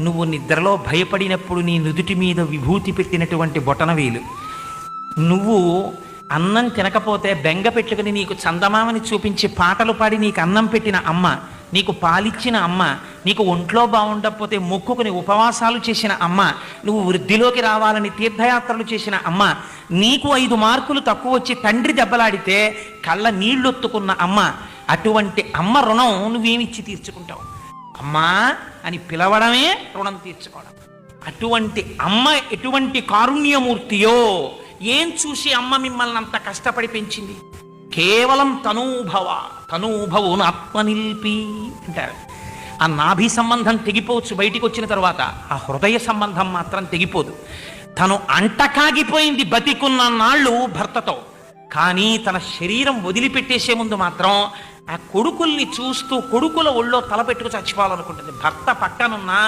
నువ్వు నిద్రలో భయపడినప్పుడు నీ నుదుటి మీద విభూతి పెట్టినటువంటి బొటనవేలు నువ్వు అన్నం తినకపోతే బెంగ పెట్టుకుని నీకు చందమామని చూపించి పాటలు పాడి నీకు అన్నం పెట్టిన అమ్మ నీకు పాలిచ్చిన అమ్మ నీకు ఒంట్లో బాగుండకపోతే మొక్కుకుని ఉపవాసాలు చేసిన అమ్మ నువ్వు వృద్ధిలోకి రావాలని తీర్థయాత్రలు చేసిన అమ్మ నీకు ఐదు మార్కులు తక్కువ వచ్చి తండ్రి దెబ్బలాడితే కళ్ళ నీళ్ళొత్తుకున్న అమ్మ అటువంటి అమ్మ రుణం నువ్వేమిచ్చి తీర్చుకుంటావు? అమ్మా అని పిలవడమే రుణం తీర్చుకోవడం. అటువంటి అమ్మ ఎటువంటి కారుణ్యమూర్తియో ఏం చూసి అమ్మ మిమ్మల్ని అంత కష్టపడి పెంచింది? కేవలం తనూభవ తనూభవును ఆత్మనిల్పి అంటారు. ఆ నాభి సంబంధం తెగిపోవచ్చు బయటికి వచ్చిన తర్వాత ఆ హృదయ సంబంధం మాత్రం తెగిపోదు. తను అంటకాగిపోయింది బతికున్న నాళ్ళు భర్తతో. కానీ తన శరీరం వదిలిపెట్టేసే ముందు మాత్రం ఆ కొడుకుల్ని చూస్తూ కొడుకుల ఒళ్ళో తలపెట్టుకు చచ్చిపోవాలనుకుంటుంది. భర్త పక్కనున్నా